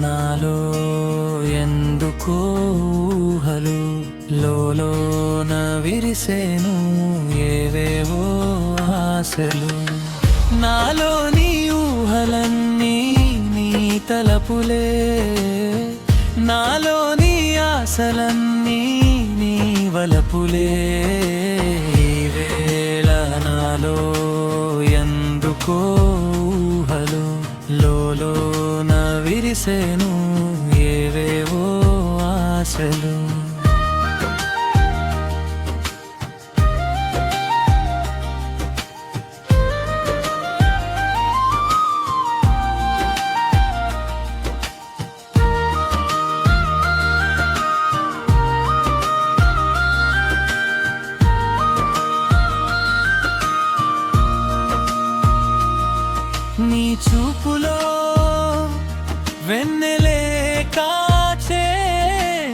నాలో ఎందుకో ఊహలు? లోలోన విరిసేను ఏవేవో ఆశలు. నాలోని ఊహలన్నీ నీ తలపులే. నాలోని ఆశలన్నీ నీ వలపులే. ఈ వేళ నాలో ఎందుకో విరిసేను ఏవేవో ఆశలు. నీ చూపులో వెన్నెలే కాచే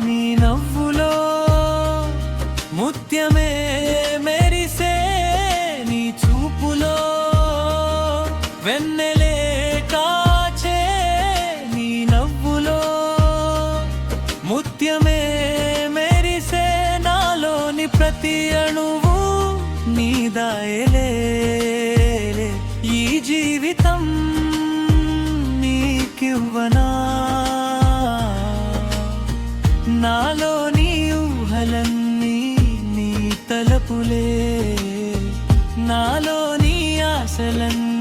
నీ నవ్వులో ముత్యమే మెరిసే నీ చూపులో వెన్నెలే కాచే నీ నవ్వులో ముత్యమే మెరిసే నాలోని ప్రతి అణువు నీదాయలే నాలోని ఊహలన్నీ నీ తలపులే. నాలోని ఆశలన్నీ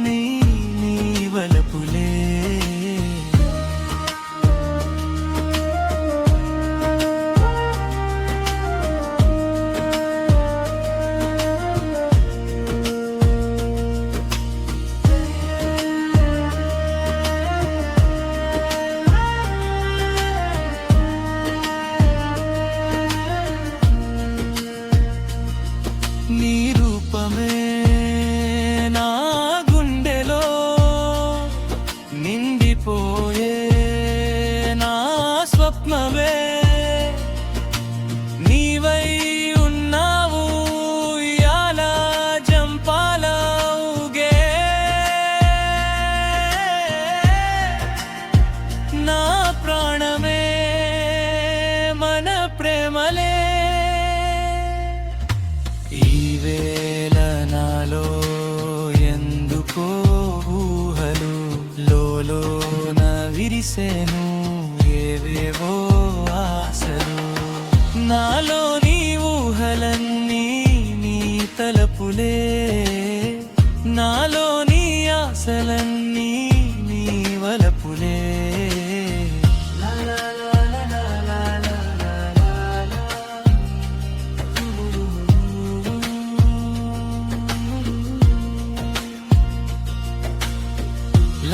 పోయే నా స్వప్నవే విరిసేను ఏవేవో ఆశలు. నాలోని ఊహలన్నీ నీ తలపులే.